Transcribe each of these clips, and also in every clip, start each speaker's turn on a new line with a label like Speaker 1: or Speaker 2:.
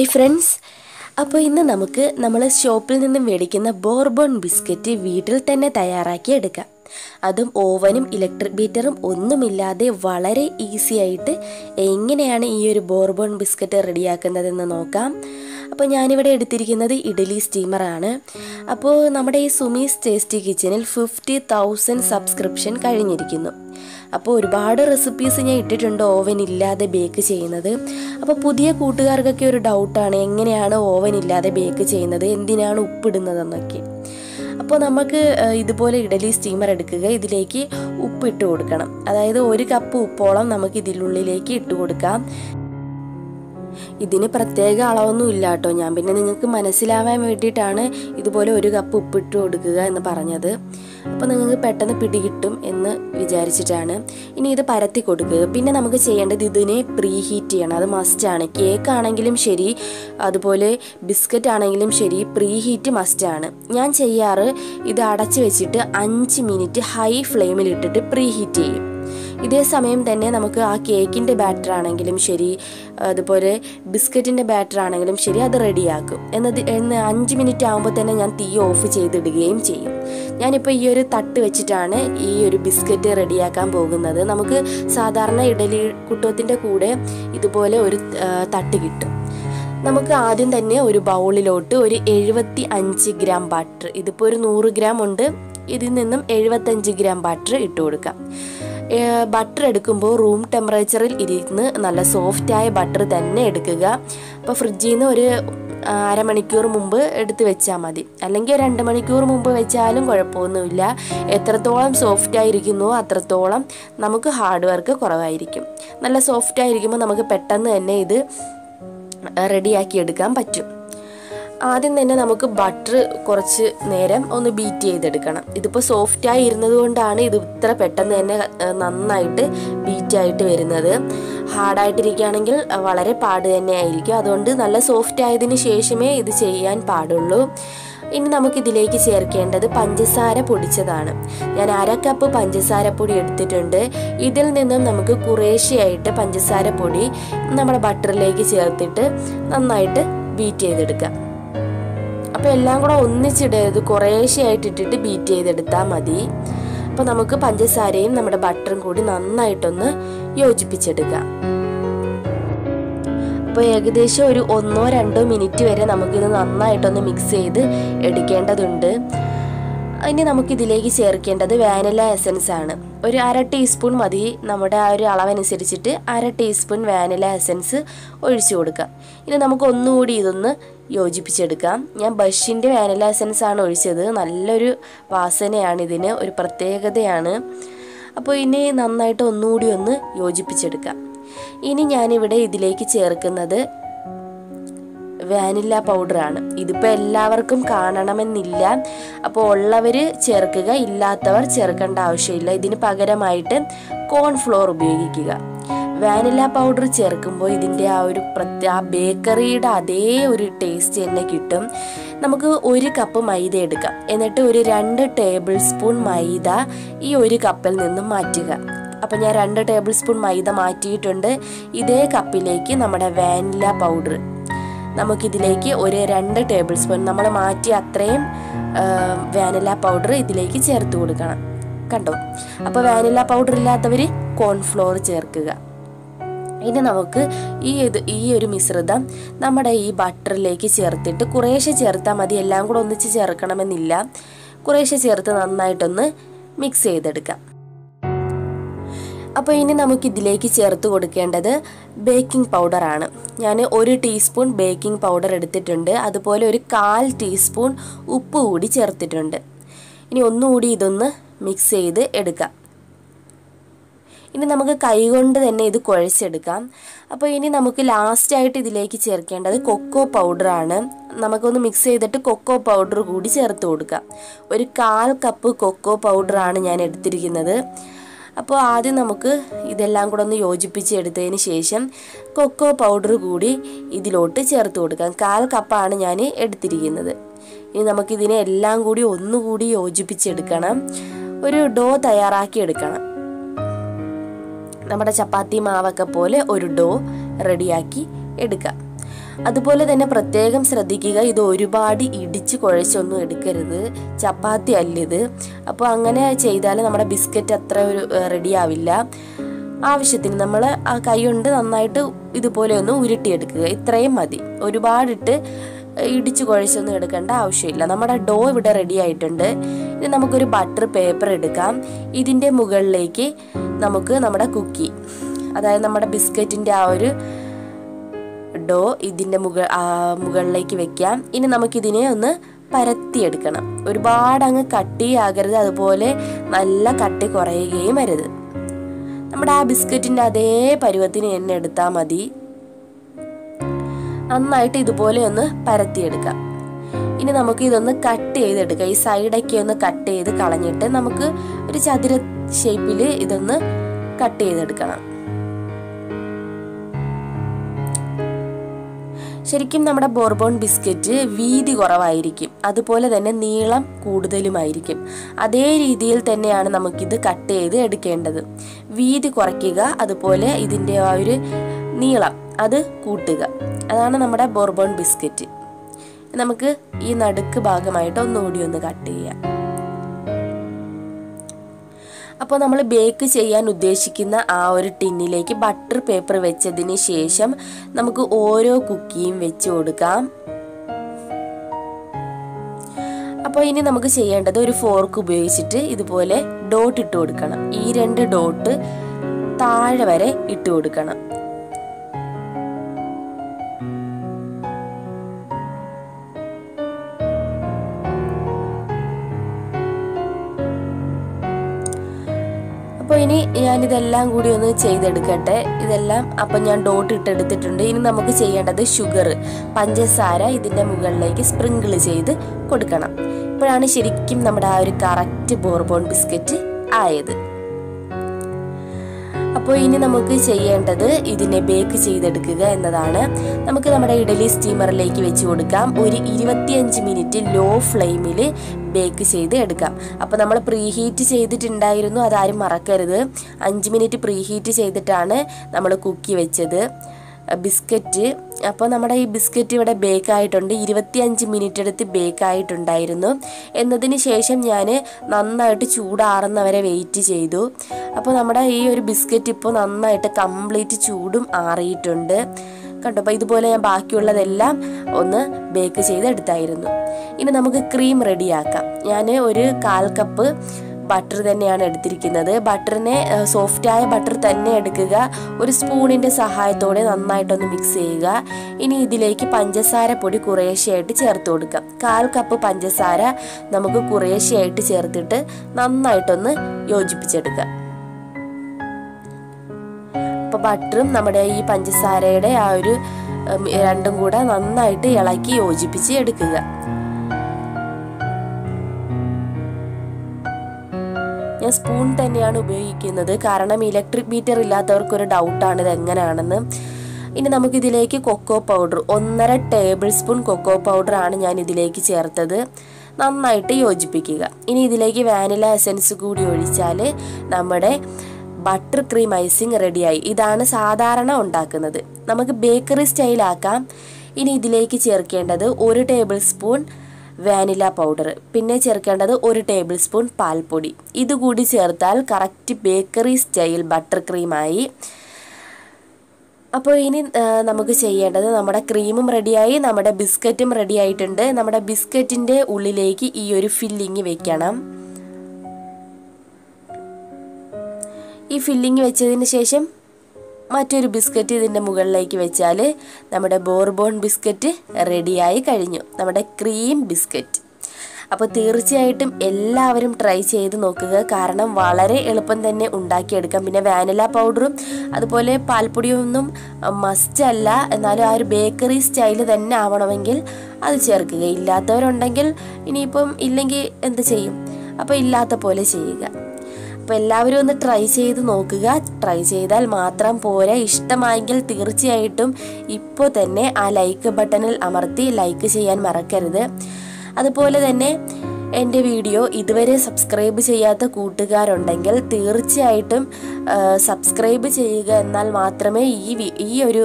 Speaker 1: Hi friends അപ്പോൾ ഇന്ന് നമുക്ക് നമ്മൾ ഷോപ്പിൽ നിന്നും മേടിക്കുന്ന ബോർബോൺ ബിസ്ക്കറ്റ് വീട്ടിൽ തന്നെ തയ്യാറാക്കി എടുക്കാം. അതും ഓവനും ഇലക്ട്രിക് ബീറ്ററും ഒന്നുമില്ലാതെ വളരെ ഈസി ആയിട്ട് എങ്ങനെയാണ് ഈ ഒരു ബോർബോൺ ബിസ്ക്കറ്റ് റെഡിയാക്കുന്നതെന്ന് നോക്കാം. അപ്പോൾ ഞാനിവിടെ എടുത്തിരിക്കുന്നത് ഇഡലി സ്റ്റീമറാണ് അപ്പോൾ നമ്മുടെ ഈ സുമീസ് ടേസ്റ്റി കിച്ചണിൽ ഫിഫ്റ്റി തൗസൻഡ് സബ്സ്ക്രിപ്ഷൻ കഴിഞ്ഞിരിക്കുന്നു. അപ്പോൾ ഒരുപാട് റെസിപ്പീസ് ഞാൻ ഇട്ടിട്ടുണ്ട് ഓവൻ ഇല്ലാതെ ബേക്ക് ചെയ്യുന്നത്. അപ്പോൾ പുതിയ കൂട്ടുകാർക്കൊക്കെ ഒരു ഡൗട്ടാണ് എങ്ങനെയാണ് ഓവൻ ഇല്ലാതെ ബേക്ക് ചെയ്യുന്നത്? എന്തിനാണ് ഉപ്പിടുന്നതെന്നൊക്കെ അപ്പോൾ നമുക്ക് ഇതുപോലെ ഇഡലി സ്റ്റീമർ എടുക്കുക. ഇതിലേക്ക് ഉപ്പ് ഇട്ട് കൊടുക്കണം. അതായത് ഒരു കപ്പ് ഉപ്പോളം നമുക്ക് ഇതിനുള്ളിലേക്ക് ഇട്ട് കൊടുക്കാം. ഇതിന് പ്രത്യേക അളവൊന്നും ഇല്ല കേട്ടോ. ഞാൻ പിന്നെ നിങ്ങൾക്ക് മനസ്സിലാവാൻ വേണ്ടിയിട്ടാണ് ഇതുപോലെ ഒരു കപ്പ് ഉപ്പിട്ട് കൊടുക്കുക എന്ന് പറഞ്ഞത്. അപ്പോൾ നിങ്ങൾക്ക് പെട്ടെന്ന് പിടികിട്ടും എന്ന് വിചാരിച്ചിട്ടാണ്. ഇനി ഇത് പരത്തി കൊടുക്കുക. പിന്നെ നമുക്ക് ചെയ്യേണ്ടത് ഇതിനെ പ്രീ ഹീറ്റ് ചെയ്യണം. അത് മസ്റ്റാണ് കേക്ക് ആണെങ്കിലും ശരി അതുപോലെ ബിസ്ക്കറ്റ് ആണെങ്കിലും ശരി പ്രീ ഹീറ്റ് മസ്റ്റാണ് ഞാൻ ചെയ്യാറ് ഇത് അടച്ചു വെച്ചിട്ട് അഞ്ച് മിനിറ്റ് ഹൈ ഫ്ലെയിമിൽ ഇട്ടിട്ട് പ്രീ ഹീറ്റ് ചെയ്യും. ഇതേ സമയം തന്നെ നമുക്ക് ആ കേക്കിന്റെ ബാറ്റർ ആണെങ്കിലും ശരി അതുപോലെ ബിസ്ക്കറ്റിന്റെ ബാറ്റർ ആണെങ്കിലും ശരി അത് റെഡിയാക്കും. എന്നത് എന്ന് അഞ്ച് മിനിറ്റ് ആകുമ്പോൾ തന്നെ ഞാൻ തീ ഓഫ് ചെയ്തിടുകയും ചെയ്യും. ഞാനിപ്പോൾ ഈ ഒരു തട്ട് വെച്ചിട്ടാണ് ഈ ഒരു ബിസ്ക്കറ്റ് റെഡിയാക്കാൻ പോകുന്നത്. നമുക്ക് സാധാരണ ഇഡലി കുട്ടത്തിന്റെ കൂടെ ഇതുപോലെ ഒരു തട്ട് കിട്ടും. നമുക്ക് ആദ്യം തന്നെ ഒരു ബൗളിലോട്ട് ഒരു എഴുപത്തി അഞ്ച് ഗ്രാം ബട്ടർ ഇതിപ്പോൾ ഒരു നൂറ് ഗ്രാം ഉണ്ട്. ഇതിൽ നിന്നും എഴുപത്തഞ്ച് ഗ്രാം ബട്ടർ ഇട്ട് കൊടുക്കാം. ബട്ടർ എടുക്കുമ്പോൾ റൂം ടെമ്പറേച്ചറിൽ ഇരുന്ന് നല്ല സോഫ്റ്റായ ബട്ടർ തന്നെ എടുക്കുക. അപ്പോൾ ഫ്രിഡ്ജിൽ നിന്ന് ഒരു അരമണിക്കൂർ മുമ്പ് എടുത്ത് വെച്ചാൽ മതി. അല്ലെങ്കിൽ രണ്ട് മണിക്കൂർ മുമ്പ് വെച്ചാലും കുഴപ്പമൊന്നുമില്ല. എത്രത്തോളം സോഫ്റ്റ് ആയിരിക്കുന്നുവോ അത്രത്തോളം നമുക്ക് ഹാർഡ് വർക്ക് കുറവായിരിക്കും. നല്ല സോഫ്റ്റ് ആയിരിക്കുമ്പോൾ നമുക്ക് പെട്ടെന്ന് തന്നെ ഇത് റെഡിയാക്കി എടുക്കാൻ പറ്റും. ആദ്യം തന്നെ നമുക്ക് ബട്ടർ കുറച്ച് നേരം ഒന്ന് ബീറ്റ് ചെയ്തെടുക്കണം. ഇതിപ്പോൾ സോഫ്റ്റായി ഇരുന്നത് കൊണ്ടാണ് ഇത് ഇത്ര പെട്ടെന്ന് തന്നെ നന്നായിട്ട് ബീറ്റായിട്ട് വരുന്നത്. ഹാർഡായിട്ടിരിക്കുകയാണെങ്കിൽ വളരെ പാട് തന്നെ ആയിരിക്കും. അതുകൊണ്ട് നല്ല സോഫ്റ്റ് ആയതിനു ശേഷമേ ഇത് ചെയ്യാൻ പാടുള്ളൂ. ഇനി നമുക്കിതിലേക്ക് ചേർക്കേണ്ടത് പഞ്ചസാര പൊടിച്ചതാണ്. ഞാൻ അര കപ്പ് പഞ്ചസാര പൊടി എടുത്തിട്ടുണ്ട്. ഇതിൽ നിന്നും നമുക്ക് കുറേശ്ശെയായിട്ട് പഞ്ചസാര പൊടി നമ്മുടെ ബട്ടറിലേക്ക് ചേർത്തിട്ട് നന്നായിട്ട് ബീറ്റ് ചെയ്തെടുക്കാം. അപ്പോൾ എല്ലാം കൂടെ ഒന്നിച്ചിടരുത് കുറേശ്ശെയായിട്ട് ഇട്ടിട്ട് ബീറ്റ് ചെയ്തെടുത്താൽ മതി. അപ്പോൾ നമുക്ക് പഞ്ചസാരയും നമ്മുടെ ബട്ടറും കൂടി നന്നായിട്ടൊന്ന് യോജിപ്പിച്ചെടുക്കാം. അപ്പോൾ ഏകദേശം ഒരു ഒന്നോ രണ്ടോ മിനിറ്റ് വരെ നമുക്കിത് നന്നായിട്ടൊന്ന് മിക്സ് ചെയ്ത് എടുക്കേണ്ടതുണ്ട്. ഇനി നമുക്കിതിലേക്ക് ചേർക്കേണ്ടത് വാനില എസൻസ് ആണ്. ഒരു അര ടീസ്പൂൺ മതി. നമ്മുടെ ആ ഒരു അളവനുസരിച്ചിട്ട് അര ടീസ്പൂൺ വാനില എസൻസ് ഒഴിച്ചു കൊടുക്കാം. ഇനി നമുക്ക് ഒന്നുകൂടി ഇതൊന്ന് യോജിപ്പിച്ചെടുക്കാം. ഞാൻ ബഷിന്റെ വാനില എസൻസ് ആണ് ഒഴിച്ചത്. നല്ലൊരു വാസനയാണ് ഇതിന്. ഒരു പ്രത്യേകതയാണ്. അപ്പോൾ ഇനി നന്നായിട്ട് ഒന്നുകൂടി ഒന്ന് യോജിപ്പിച്ചെടുക്കാം. ഇനി ഞാനിവിടെ ഇതിലേക്ക് ചേർക്കുന്നത് വാനില പൗഡറാണ് ഇതിപ്പോൾ എല്ലാവർക്കും കാണണമെന്നില്ല. അപ്പോൾ ഉള്ളവർ ചേർക്കുക ഇല്ലാത്തവർ ചേർക്കേണ്ട ആവശ്യമില്ല. ഇതിന് പകരമായിട്ട് കോൺഫ്ലോർ ഉപയോഗിക്കുക. വാനില പൗഡർ ചേർക്കുമ്പോൾ ഇതിന്റെ ആ ഒരു പ്രത്യേക ആ ബേക്കറിയുടെ അതേ ഒരു ടേസ്റ്റ് തന്നെ കിട്ടും. നമുക്ക് ഒരു കപ്പ് മൈദ എടുക്കാം. എന്നിട്ട് ഒരു രണ്ട് ടേബിൾ സ്പൂൺ മൈദ ഈ ഒരു കപ്പിൽ നിന്നും മാറ്റുക. അപ്പം ഞാൻ രണ്ട് ടേബിൾ സ്പൂൺ മൈദ മാറ്റിയിട്ടുണ്ട്. ഇതേ കപ്പിലേക്ക് നമ്മുടെ വാനില പൗഡർ. നമുക്കിതിലേക്ക് ഒരു രണ്ട് ടേബിൾ സ്പൂൺ നമ്മൾ മാറ്റി അത്രയും വാനില പൗഡർ ഇതിലേക്ക് ചേർത്ത് കൊടുക്കണം. കണ്ടോ? അപ്പോൾ വാനില പൗഡർ ഇല്ലാത്തവർ കോൺഫ്ലോർ ചേർക്കുക. ഇനി നമുക്ക് ഈ ഇത് ഈ ഒരു മിശ്രിതം നമ്മുടെ ഈ ബട്ടറിലേക്ക് ചേർത്തിട്ട് കുറേശ്ശെ ചേർത്താൽ മതി. എല്ലാം കൂടെ ഒന്നിച്ച് ചേർക്കണമെന്നില്ല. കുറേശ്ശെ ചേർത്ത് നന്നായിട്ടൊന്ന് മിക്സ് ചെയ്തെടുക്കാം. അപ്പോൾ ഇനി നമുക്ക് ഇതിലേക്ക് ചേർത്ത് കൊടുക്കേണ്ടത് ബേക്കിംഗ് പൗഡറാണ് ഞാൻ ഒരു ടീസ്പൂൺ ബേക്കിംഗ് പൗഡർ എടുത്തിട്ടുണ്ട്. അതുപോലെ ഒരു കാൽ ടീസ്പൂൺ ഉപ്പ് കൂടി ചേർത്തിട്ടുണ്ട്. ഇനി ഒന്നുകൂടി ഇതൊന്ന് മിക്സ് ചെയ്ത് എടുക്കാം. ഇനി നമുക്ക് കൈകൊണ്ട് തന്നെ ഇത് കുഴച്ചെടുക്കാം. അപ്പോൾ ഇനി നമുക്ക് ലാസ്റ്റായിട്ട് ഇതിലേക്ക് ചേർക്കേണ്ടത് കൊക്കോ പൗഡറാണ് നമുക്കൊന്ന് മിക്സ് ചെയ്തിട്ട് കൊക്കോ പൗഡർ കൂടി ചേർത്ത് കൊടുക്കാം. ഒരു കാൽ കപ്പ് കൊക്കോ പൗഡറാണ് ഞാൻ എടുത്തിരിക്കുന്നത്. അപ്പോൾ ആദ്യം നമുക്ക് ഇതെല്ലാം കൂടെ ഒന്ന് യോജിപ്പിച്ച് എടുത്തതിന് ശേഷം കൊക്കോ പൗഡർ കൂടി ഇതിലോട്ട് ചേർത്ത് കൊടുക്കാം. കാൽ കപ്പാണ് ഞാൻ എടുത്തിരിക്കുന്നത്. ഇനി നമുക്കിതിനെ എല്ലാം കൂടി ഒന്നുകൂടി യോജിപ്പിച്ചെടുക്കണം. ഒരു ഡോ തയ്യാറാക്കി എടുക്കണം നമ്മുടെ ചപ്പാത്തി മാവൊക്കെ പോലെ ഒരു ഡോ റെഡിയാക്കി എടുക്കുക അതുപോലെ തന്നെ പ്രത്യേകം ശ്രദ്ധിക്കുക ഇത് ഒരുപാട് ഇടിച്ച് കുഴച്ചൊന്നും എടുക്കരുത്. ചപ്പാത്തി അല്ലിത്. അപ്പോൾ അങ്ങനെ ചെയ്താൽ നമ്മുടെ ബിസ്ക്കറ്റ് അത്ര ഒരു റെഡി ആവില്ല ആവശ്യത്തിന് നമ്മൾ ആ കൈ കൊണ്ട് നന്നായിട്ട് ഇതുപോലെ ഒന്ന് ഉരുട്ടിയെടുക്കുക. ഇത്രയും മതി. ഒരുപാടിട്ട് ഇടിച്ച് കുഴച്ചൊന്നും എടുക്കേണ്ട ആവശ്യമില്ല. നമ്മുടെ ഡോ ഇവിടെ റെഡി ആയിട്ടുണ്ട് ഇനി നമുക്കൊരു ബട്ടർ പേപ്പർ എടുക്കാം. ഇതിന്റെ മുകളിലേക്ക് നമുക്ക് നമ്മുടെ കുക്കി അതായത് നമ്മുടെ ബിസ്ക്കറ്റിന്റെ ആ ഒരു ഡോ ഇതിന്റെ മുക മുകളിലേക്ക് വെക്കാം. ഇനി നമുക്കിതിനെ ഒന്ന് പരത്തിയെടുക്കണം. ഒരുപാട് അങ്ങ് കട്ടിയാകരുത് അതുപോലെ നല്ല കട്ടി കുറയുകയും അരുത്. നമ്മുടെ ആ ബിസ്ക്കറ്റിന്റെ അതേ പരുവത്തിന് തന്നെ എടുത്താൽ മതി. നന്നായിട്ട് ഇതുപോലെ ഒന്ന് പരത്തിയെടുക്കാം. ഇനി നമുക്ക് ഇതൊന്ന് കട്ട് ചെയ്തെടുക്കാം. ഈ സൈഡൊക്കെ ഒന്ന് കട്ട് ചെയ്ത് കളഞ്ഞിട്ട് നമുക്ക് ഒരു ചതുര ഷേപ്പിൽ ഇതൊന്ന് കട്ട് ചെയ്തെടുക്കണം. ശരിക്കും നമ്മുടെ ബോർബോൺ ബിസ്ക്കറ്റ് വീതി കുറവായിരിക്കും. അതുപോലെ തന്നെ നീളം കൂടുതലുമായിരിക്കും. അതേ രീതിയിൽ തന്നെയാണ് നമുക്കിത് കട്ട് ചെയ്ത് എടുക്കേണ്ടത്. വീതി കുറയ്ക്കുക അതുപോലെ ഇതിന്റെ ആ ഒരു നീളം അത് കൂട്ടുക. അതാണ് നമ്മുടെ ബോർബോൺ ബിസ്ക്കറ്റ്. നമുക്ക് ഈ നടുക്ക് ഭാഗമായിട്ട് ഒന്നുകൂടി ഒന്ന് കട്ട് ചെയ്യാം. അപ്പോൾ നമ്മൾ ബേക്ക് ചെയ്യാൻ ഉദ്ദേശിക്കുന്ന ആ ഒരു ടിന്നിലേക്ക് ബട്ടർ പേപ്പർ വെച്ചതിന് ശേഷം നമുക്ക് ഓരോ കുക്കിയും വെച്ച് കൊടുക്കാം. അപ്പോൾ ഇനി നമുക്ക് ചെയ്യേണ്ടത് ഒരു ഫോർക്ക് ഉപയോഗിച്ചിട്ട് ഇതുപോലെ ഡോട്ട് ഇട്ട് കൊടുക്കണം. ഈ രണ്ട് ഡോട്ട് താഴെ വരെ ഇട്ട് കൊടുക്കണം. ഇനി ഞാനിതെല്ലാം കൂടി ഒന്ന് ചെയ്തെടുക്കട്ടെ. ഇതെല്ലാം അപ്പം ഞാൻ ഡോട്ട് ഇട്ടെടുത്തിട്ടുണ്ട്. ഇനി നമുക്ക് ചെയ്യേണ്ടത് ഷുഗർ പഞ്ചസാര ഇതിന്റെ മുകളിലേക്ക് സ്പ്രിങ്കിൾ ചെയ്ത് കൊടുക്കണം. ഇപ്പോഴാണ് ശരിക്കും നമ്മുടെ ആ ഒരു കറക്റ്റ് ബോർബോൺ ബിസ്ക്കറ്റ് ആയത്. അപ്പോൾ ഇനി നമുക്ക് ചെയ്യേണ്ടത് ഇതിനെ ബേക്ക് ചെയ്തെടുക്കുക എന്നതാണ്. നമുക്ക് നമ്മുടെ ഇഡലി സ്റ്റീമറിലേക്ക് വെച്ച് കൊടുക്കാം. ഒരു ഇരുപത്തിയഞ്ച് മിനിറ്റ് ലോ ഫ്ലെയിമിൽ ബേക്ക് ചെയ്ത് എടുക്കാം. അപ്പോൾ നമ്മൾ പ്രീ ഹീറ്റ് ചെയ്തിട്ടുണ്ടായിരുന്നു അതാരും മറക്കരുത്. അഞ്ച് മിനിറ്റ് പ്രീ ഹീറ്റ് ചെയ്തിട്ടാണ് നമ്മൾ കുക്കി വെച്ചത്. ബിസ്ക്കറ്റ് അപ്പോൾ നമ്മുടെ ഈ ബിസ്ക്കറ്റ് ഇവിടെ ബേക്കായിട്ടുണ്ട് ഇരുപത്തിയഞ്ച് മിനിറ്റ് എടുത്ത് ബേക്കായിട്ടുണ്ടായിരുന്നു എന്നതിന് ശേഷം ഞാൻ നന്നായിട്ട് ചൂടാറുന്നവരെ വെയിറ്റ് ചെയ്തു. അപ്പോൾ നമ്മുടെ ഈ ഒരു ബിസ്ക്കറ്റ് ഇപ്പോൾ നന്നായിട്ട് കംപ്ലീറ്റ് ചൂടും ആറിയിട്ടുണ്ട്. കണ്ടോ? അപ്പോൾ ഇതുപോലെ ഞാൻ ബാക്കിയുള്ളതെല്ലാം ഒന്ന് ബേക്ക് ചെയ്തെടുത്തായിരുന്നു. ഇനി നമുക്ക് ക്രീം റെഡിയാക്കാം ഞാൻ ഒരു കാൽ കപ്പ് ബട്ടർ തന്നെയാണ് എടുത്തിരിക്കുന്നത്. ബട്ടറിനെ സോഫ്റ്റായ ബട്ടർ തന്നെ എടുക്കുക. ഒരു സ്പൂണിന്റെ സഹായത്തോടെ നന്നായിട്ടൊന്ന് മിക്സ് ചെയ്യുക. ഇനി ഇതിലേക്ക് പഞ്ചസാര പൊടി കുറേശ്ശെയായിട്ട് ചേർത്ത് കൊടുക്കാം. കാൽ കപ്പ് പഞ്ചസാര നമുക്ക് കുറേശ്ശെയായിട്ട് ചേർത്തിട്ട് നന്നായിട്ടൊന്ന് യോജിപ്പിച്ചെടുക്കാം. അപ്പോൾ ബട്ടറും നമ്മുടെ ഈ പഞ്ചസാരയുടെ ആ ഒരു രണ്ടും കൂടെ നന്നായിട്ട് ഇളക്കി യോജിപ്പിച്ച് എടുക്കുക. ഞാൻ സ്പൂൺ തന്നെയാണ് ഉപയോഗിക്കുന്നത്. കാരണം ഇലക്ട്രിക് മീറ്റർ ഇല്ലാത്തവർക്ക് ഒരു ഡൗട്ടാണ് ഇത് എങ്ങനെയാണെന്ന് ഇനി നമുക്ക് ഇതിലേക്ക് കൊക്കോ പൗഡർ ഒന്നര ടേബിൾ സ്പൂൺ കൊക്കോ പൗഡർ ആണ് ഞാൻ ഇതിലേക്ക് ചേർത്തത്. നന്നായിട്ട് യോജിപ്പിക്കുക. ഇനി ഇതിലേക്ക് വാനില എസൻസ് കൂടി ഒഴിച്ചാൽ നമ്മുടെ ബട്ടർ ക്രീം ഐസിങ് റെഡിയായി. ഇതാണ് സാധാരണ ഉണ്ടാക്കുന്നത്. നമുക്ക് ബേക്കറി സ്റ്റൈലാക്കാം ഇനി ഇതിലേക്ക് ചേർക്കേണ്ടത് ഒരു ടേബിൾ സ്പൂൺ വാനില പൗഡർ. പിന്നെ ചേർക്കേണ്ടത് ഒരു ടേബിൾ സ്പൂൺ പാൽപ്പൊടി. ഇതുകൂടി ചേർത്താൽ കറക്റ്റ് ബേക്കറി സ്റ്റൈൽ ബട്ടർ ക്രീമായി അപ്പോൾ ഇനി നമുക്ക് ചെയ്യേണ്ടത് നമ്മുടെ ക്രീമും റെഡിയായി നമ്മുടെ ബിസ്ക്കറ്റും റെഡി ആയിട്ടുണ്ട് നമ്മുടെ ബിസ്ക്കറ്റിന്റെ ഉള്ളിലേക്ക് ഈ ഒരു ഫില്ലിങ് വെക്കണം. ഈ ഫില്ലിങ് വെച്ചതിന് ശേഷം മറ്റൊരു ബിസ്ക്കറ്റ് ഇതിന്റെ മുകളിലേക്ക് വെച്ചാൽ നമ്മുടെ ബോർബോൺ ബിസ്ക്കറ്റ് റെഡിയായി കഴിഞ്ഞു. നമ്മുടെ ക്രീം ബിസ്ക്കറ്റ് അപ്പോൾ തീർച്ചയായിട്ടും എല്ലാവരും ട്രൈ ചെയ്ത് നോക്കുക. കാരണം വളരെ എളുപ്പം തന്നെ ഉണ്ടാക്കിയെടുക്കാം. പിന്നെ വാനില പൗഡറും അതുപോലെ പാൽപ്പൊടിയൊന്നും മസ്റ്റ് അല്ല. എന്നാലും ആ ഒരു ബേക്കറി സ്റ്റൈൽ തന്നെ ആവണമെങ്കിൽ അത് ചേർക്കുക. ഇല്ലാത്തവരുണ്ടെങ്കിൽ ഇനിയിപ്പം ഇല്ലെങ്കിൽ എന്ത് ചെയ്യും? അപ്പോൾ ഇല്ലാത്ത പോലെ ചെയ്യുക. അപ്പോൾ എല്ലാവരും ഒന്ന് ട്രൈ ചെയ്ത് നോക്കുക. ട്രൈ ചെയ്താൽ മാത്രം പോരാ. ഇഷ്ടമായെങ്കിൽ തീർച്ചയായിട്ടും ഇപ്പോൾ തന്നെ ആ ലൈക്ക് ബട്ടണിൽ അമർത്തി ലൈക്ക് ചെയ്യാൻ മറക്കരുത്. അതുപോലെ തന്നെ എന്റെ വീഡിയോ ഇതുവരെ സബ്സ്ക്രൈബ് ചെയ്യാത്ത കൂട്ടുകാരുണ്ടെങ്കിൽ തീർച്ചയായിട്ടും സബ്സ്ക്രൈബ് ചെയ്യുക എന്നാൽ മാത്രമേ ഈ ഈ ഒരു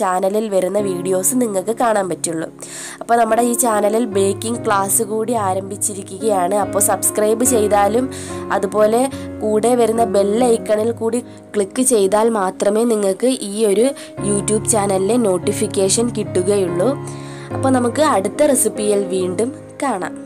Speaker 1: ചാനലിൽ വരുന്ന വീഡിയോസ് നിങ്ങൾക്ക് കാണാൻ പറ്റുള്ളൂ. അപ്പോൾ നമ്മുടെ ഈ ചാനലിൽ ബേക്കിംഗ് ക്ലാസ് കൂടി ആരംഭിച്ചിരിക്കുകയാണ്. അപ്പോൾ സബ്സ്ക്രൈബ് ചെയ്താലും അതുപോലെ കൂടെ വരുന്ന ബെല്ലൈക്കണിൽ കൂടി ക്ലിക്ക് ചെയ്താൽ മാത്രമേ നിങ്ങൾക്ക് ഈ ഒരു യൂട്യൂബ് ചാനലിലെ നോട്ടിഫിക്കേഷൻ കിട്ടുകയുള്ളൂ. അപ്പോൾ നമുക്ക് അടുത്ത റെസിപ്പിയിൽ വീണ്ടും കാണാം.